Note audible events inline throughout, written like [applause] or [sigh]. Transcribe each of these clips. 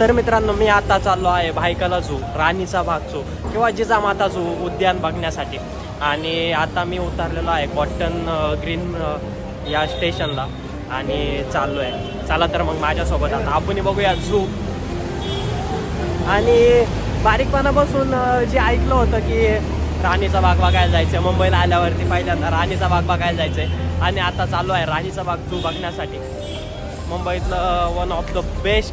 तर मित्रांनो मी आता चाललो आहे भायकला झू राणीचा भाग झू किंवा जिजामाता झू उद्यान बघण्यासाठी. आणि आता मी उतरलेलो आहे कॉटन ग्रीन या स्टेशनला आणि चाललो आहे. चला तर मग माझ्यासोबत आता आपण बघूया झू आणि बारीकपणापासून जे ऐकलं होतं की राणीचा बाग बघायला जायचं मुंबईला आल्यावरती पहिल्यांदा राणीचा बाग बघायला जायचं आणि आता चालू आहे राणीचा बाग झू बघण्यासाठी. मुंबईतलं वन ऑफ द बेस्ट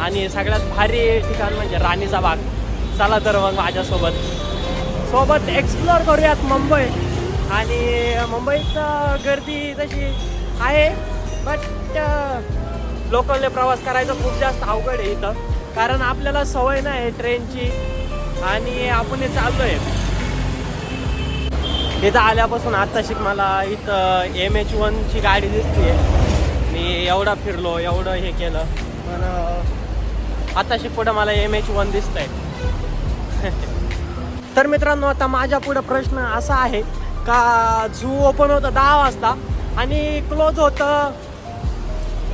आणि सगळ्यात भारी ठिकाण म्हणजे राणीचा बाग. चला तर मग माझ्यासोबत. सोबत एक्सप्लोअर करूयात मुंबई. आणि मुंबईत गर्दी तशी आहे बट लोकलने प्रवास करायचा खूप जास्त अवघड आहे इथं. कारण आपल्याला सवय नाही आहे ट्रेनची. आणि आपण हे चाललो आहे इथं आल्यापासून आत्ताशी मला इथं एम एच वनची गाडी दिसते मी एवढा फिरलो एवढं हे केलं. आताशी पुढं मला एम एच वन दिसतंय. तर मित्रांनो आता माझ्या पुढं प्रश्न असा आहे का झू ओपन होतं दहा वाजता आणि क्लोज होतं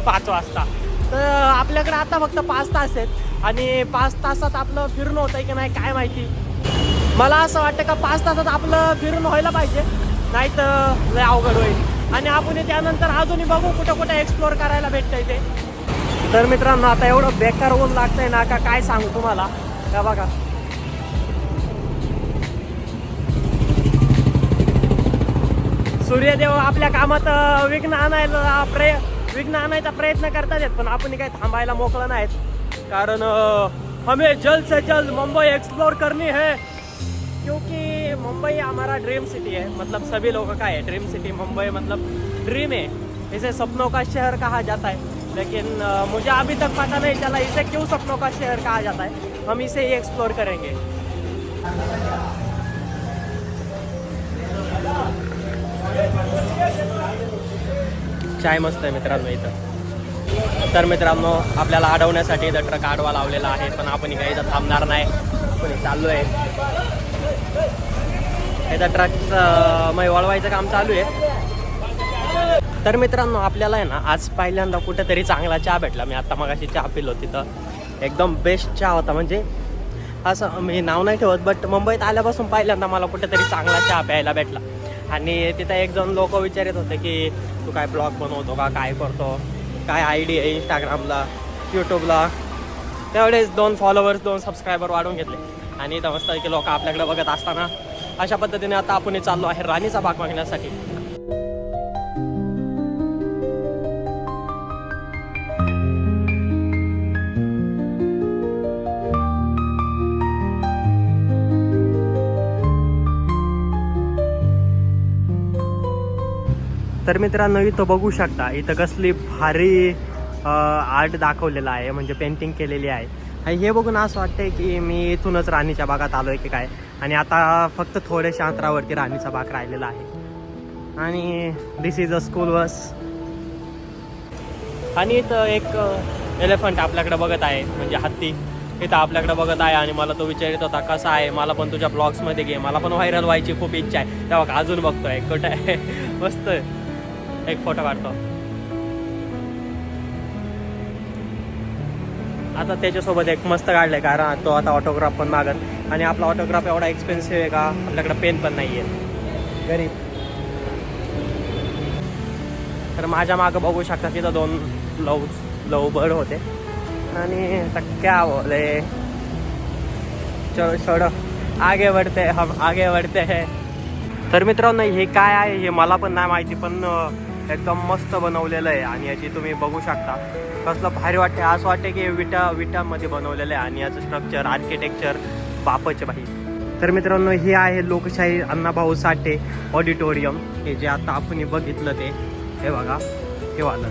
पाच वाजता. तर आपल्याकडे आता फक्त पाच तास आहेत आणि पाच तासात आपलं फिरणं होतंय की नाही काय माहिती. मला असं वाटतं का पाच तासात आपलं फिरून व्हायला पाहिजे नाही तर लय अवघड होईल. आणि आपण त्यानंतर अजूनही बघू कुठं कुठं एक्सप्लोअर करायला भेटतंय ते. तर मित्रांनो आता एवढं बेकार ऊन लागतंय ना का काय सांगू तुम्हाला? का बघा. सूर्यदेव आपल्या कामात विघ्न आणायला प्रय विघ्न आणायचा प्रयत्न करतात आहेत पण आपण काही थांबायला मोकळं नाहीत. कारण हमें जल्द से जल्द मुंबई एक्सप्लोर करनी है. क्योंकि मुंबई हमारा ड्रीम सिटी है. मतलब सभी लोगों का है. ड्रीम सिटी मुंबई मतलब ड्रीम है. इसे सपनों का शहर कहा जाता है. लेकिन मुझे अभी तक पता नहीं चला इसे क्यों सपनों का शहर कहा जाता है? हम इसे ही एक्सप्लोर करेंगे। चाय मस्त आहे मित्रांनो इथं. तर मित्रांनो आपल्याला अडवण्यासाठी इथं ट्रक आडवा लावलेला आहे पण आपण काही इथं थांबणार नाही. कोणी चाललो आहे. इथं ट्रकचं मै वळवायचं काम चालू आहे. तर मित्रांनो आपल्याला आहे ना आज पहिल्यांदा कुठेतरी चांगला चहा भेटला. मी आत्ता मगाशी चहा पिलो तिथं. एकदम बेस्ट चहा होता. म्हणजे असं मी नाव नाही ठेवत बट मुंबईत आल्यापासून पहिल्यांदा मला कुठेतरी चांगला चहा प्यायला भेटला. आणि तिथं एक दोन लोक विचारत होते की तू काय ब्लॉग बनवतो का? काय करतो? काय आय डी आहे इंस्टाग्रामला यूट्यूबला त्यावेळेस दोन फॉलोअर्स दोन सबस्क्रायबर वाढवून घेतले. आणि इथं मस्त की लोक आपल्याकडे बघत असताना अशा पद्धतीने आता आपण चाललो आहे राणीचा भाग मागण्यासाठी तर मित्रांनो इथं बघू शकता इथं कसली भारी आर्ट दाखवलेलं आहे म्हणजे पेंटिंग केलेली आहे. आणि हे बघून असं वाटतंय की मी इथूनच राणीच्या बागात आहे की काय? आणि आता फक्त थोड्याशा अंतरावरती राणीचा बाग राहिलेला आहे. आणि दिस इज अ स्कूल बस आणि इथं एक एलिफंट आपल्याकडे बघत आहे म्हणजे हत्ती. इथं आपल्याकडे बघत आहे आणि मला तो विचारित होता कसा आहे? मला पण तुझ्या ब्लॉग्समध्ये घे. मला पण व्हायरल व्हायची खूप इच्छा आहे. तेव्हा अजून बघतोय. कुठं आहे? [laughs] मस्त. एक फोटो काढतो. आता त्याच्यासोबत एक मस्त काढलाय कारण तो आता ऑटोग्राफ पण मागत. आणि आपला ऑटोग्राफ एवढा एक्सपेन्सिव्ह आहे का? आपल्याकडे पेन पण नाही आहे गरीब. तर माझ्या मागं बघू शकता तिथं दोन लव लव बर्ड होते. आणि टक्क्या बोले? चलो छोड़ो आगे बढ़ते हम आगे बढ़ते हैं. तर मित्रांनो हे काय आहे हे मला पण नाही माहिती पण एकदम मस्त बनवलेलं आहे आणि याची तुम्ही बघू शकता. कसलं भारी वाटते असं वाटते की विटा विटामध्ये बनवलेलं आहे आणि याचं स्ट्रक्चर आर्किटेक्चर बापच भाई तर मित्रांनो हे आहे लोकशाही अण्णाभाऊ साठे ऑडिटोरियम हे जे आता आपण बघितलं ते. हे बघा हे वालं.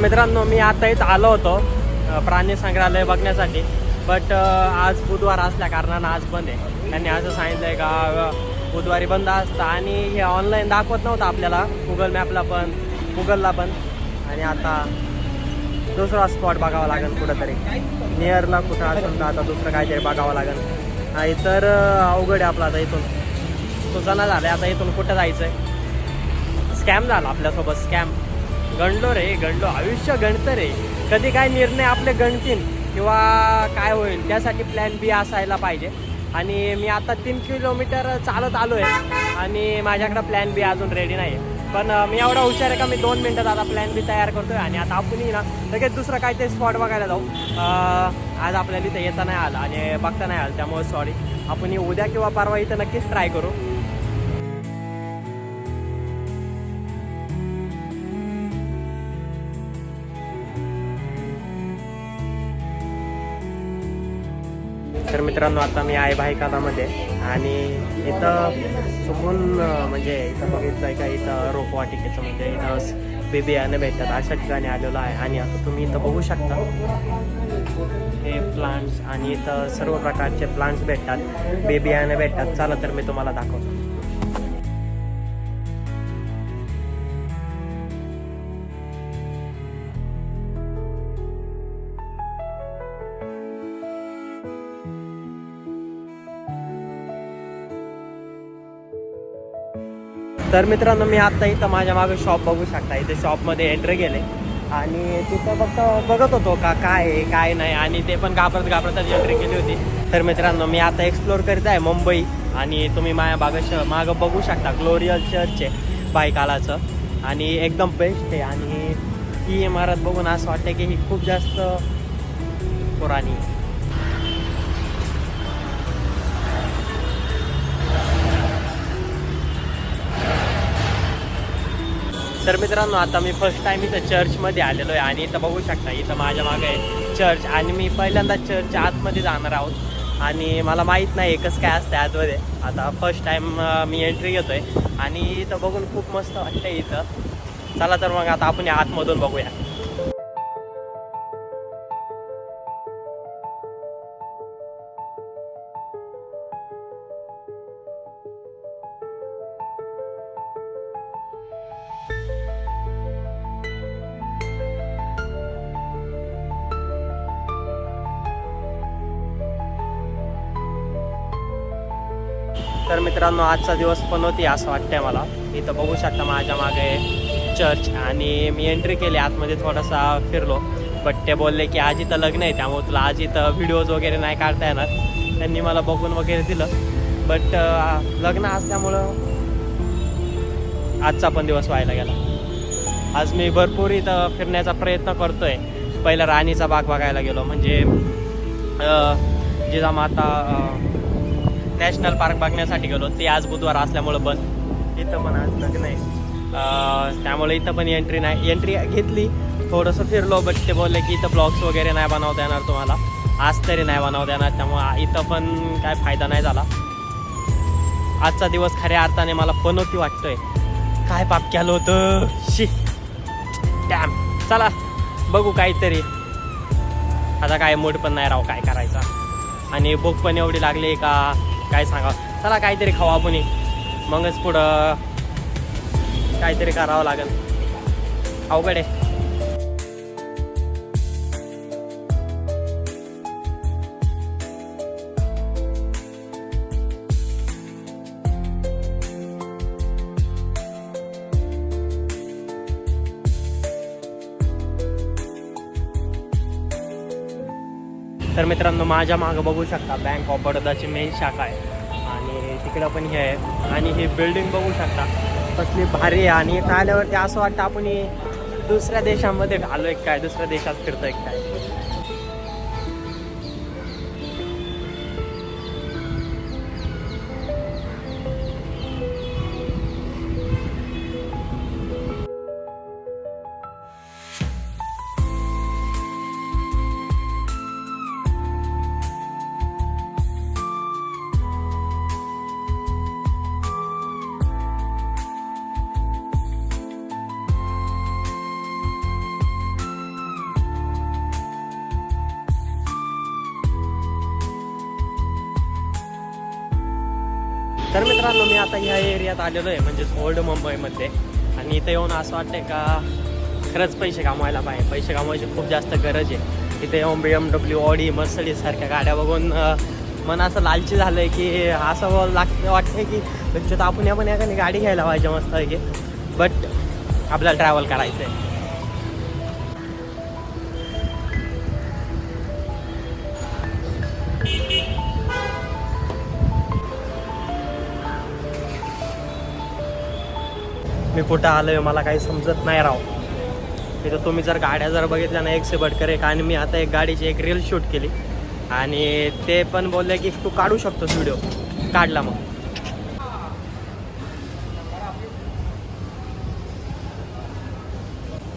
मित्रांनो मी आता इथं आलो होतो प्राणी संग्रहालय बघण्यासाठी. बट uh, आज बुधवार असल्या कारणानं आज बंद आहे. त्यांनी असं सांगितलं आहे का बुधवारी बंद असतं. आणि हे ऑनलाईन दाखवत नव्हतं आपल्याला. गुगल मॅपला पण गुगलला पण. आणि आता दुसरा स्पॉट बघावा लागेल कुठंतरी. नियरला कुठं असेल तर आता दुसरं काहीतरी बघावं लागेल. नाही तर अवघड आहे आपलं आता इथून. सुचना झालं आता इथून कुठं जायचं आहे स्कॅम झाला आपल्यासोबत. स्कॅम गणलो रे गणलो आयुष्य गणतं रे. कधी काय निर्णय आपले गणतील किंवा काय होईल त्यासाठी प्लॅन बी असायला पाहिजे. आणि मी आता तीन किलोमीटर चालत आलो आहे आणि माझ्याकडं प्लॅन बी अजून रेडी नाही आहे पण मी एवढा हुशार आहे का मी दोन मिनटात आता प्लॅन बी तयार करतो आहे आणि आता आपण ना लगेच दुसरं काय ते स्पॉट बघायला जाऊ. आज आपल्याला इथं येता नाही आलं आणि बघता नाही आलं त्यामुळे सॉरी आपण उद्या किंवा परवा इथं नक्कीच ट्राय करू. तर मित्रांनो आता मी आहे भाईकालामध्ये आणि इथं चुकून म्हणजे इथं बघितलं का इथं रोपवाटिकेचं म्हणजे इथं बेबी भेटतात. अशा ठिकाणी आलेलो आहे. आणि आता तुम्ही इथं बघू शकता हे प्लांट्स आणि इथं सर्व प्रकारचे प्लांट्स भेटतात. बेबी भेटतात. चला तर मी तुम्हाला दाखवतो. तर मित्रांनो मी आत्ता इथं माझ्या मागे शॉप बघू शकता. इथे शॉपमध्ये एंटर गेले. आणि तिथं फक्त बघत होतो का काय आहे काय नाही. आणि ते पण घाबरत घाबरतच एंट्री केली होती. तर मित्रांनो मी आता एक्सप्लोर करीत आहे मुंबई. आणि तुम्ही माझ्या बाग मागं बघू शकता ग्लोरियल चर्च आहे बायकालाचं. आणि एकदम बेस्ट आहे. आणि ही इमारत बघून असं वाटतं की ही खूप जास्त पुराणी तर मित्रांनो आता मी फर्स्ट टाइम इथं चर्चमध्ये आलेलो आहे आणि इथं बघू शकता इथं माझ्या मागे आहे चर्च आणि मी पहिल्यांदा चर्चच्या आतमध्ये जाणार आहोत. आणि मला माहीत नाही एकच काय असतं आतमध्ये. आता फर्स्ट टाइम मी एंट्री घेतो आहे आणि इथं बघून खूप मस्त वाटतं इथं. चला तर मग आता आपण आतमधून बघूया. तर मित्रांनो आजचा दिवस पण होती असं वाटतंय मला. इथं बघू शकता माझ्या मागे चर्च आणि मी एंट्री केली आतमध्ये थोडासा फिरलो. बट ते बोलले की आज इथं लग्न आहे त्यामुळे तुला आज इथं व्हिडिओज वगैरे नाही काढता येणार. त्यांनी मला बघून वगैरे दिलं. बट लग्न असल्यामुळं आजचा पण दिवस व्हायला गेला. आज मी भरपूर इथं फिरण्याचा प्रयत्न करतोय. पहिला राणीचा बाग बघायला गेलो. म्हणजे जिजामाता नॅशनल पार्क बघण्यासाठी गेलो. ते आज बुधवार असल्यामुळं बंद. इथं पण आज लग्न आहे त्यामुळे इथं पण एंट्री नाही. एंट्री घेतली. थोडंसं फिरलो बट ते बोलले की इथं ब्लॉग्स वगैरे नाही बनवता येणार तुम्हाला. आज तरी नाही बनवता येणार. त्यामुळे इथं पण काय फायदा नाही झाला. आजचा दिवस खऱ्या अर्थाने मला पनोती वाटतोय. काय पाप केलं होतं? शी. डॅम चला बघू काहीतरी. आता काय मूड पण नाही राव काय करायचा. आणि भूक पण एवढी लागली का? काय सांगा चला काहीतरी खाऊ आपण मगच पुढं काहीतरी करावं लागेल. अवघड आहे. तर मित्रांनो माझ्या मागं बघू शकता बँक ऑफ बडोदाची मेन शाखा आहे. आणि तिकडं पण हे आहे. आणि ही बिल्डिंग बघू शकता. कसली भारी आहे. आणि इथं आल्यावरती असं वाटतं आपण दुसऱ्या देशामध्ये आलोय काय दुसऱ्या देशात फिरतो एक काय. तर मित्रांनो मी आता ह्या एरियात आलेलो आहे म्हणजेच ओल्ड मुंबईमध्ये आणि इथं येऊन असं वाटतंय का खरंच पैसे कमवायला पाहिजे. पैसे कमवायची खूप जास्त गरज आहे. इथे येऊन B M W Audi Mercedes सारख्या गाड्या बघून मन असं लालची झालं आहे की असं लागतं वाटतंय की म्हणजे त्याच्यात आपण आपण एखादी गाडी घ्यायला पाहिजे मस्त की बट आपल्याला ट्रॅव्हल करायचं आहे मी कुठं आलो आहे मला काही समजत नाही राव. तिथं तुम्ही जर गाड्या जर बघितल्या ना एक से बटकर एक आणि मी आता एक गाडीची एक रील शूट केली. आणि ते पण बोलले की तू काढू शकतोस व्हिडिओ काढला मग.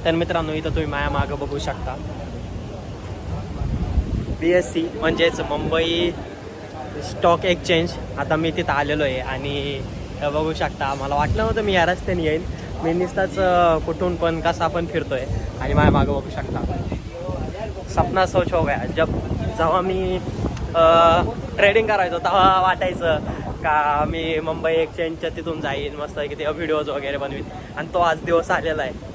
तर मित्रांनो इथं तुम्ही माया मागं बघू शकता. बी एस सी म्हणजेच मुंबई स्टॉक एक्सचेंज आता मी तिथं आलेलो आहे आणि बघू शकता. मला वाटलं नव्हतं मी या रस्त्याने येईन मी नुसताच कुठून पण कसा पण फिरतोय. आणि माझ्या मागं बघू शकता. सपना सोच हो गया. जब जेव्हा मी ट्रेडिंग करायचो तेव्हा वाटायचं का मी मुंबई एक्सचेंजच्या तिथून जाईन. मस्त की ते व्हिडिओज वगैरे बनवीन. आणि तो आज दिवस आलेला आहे.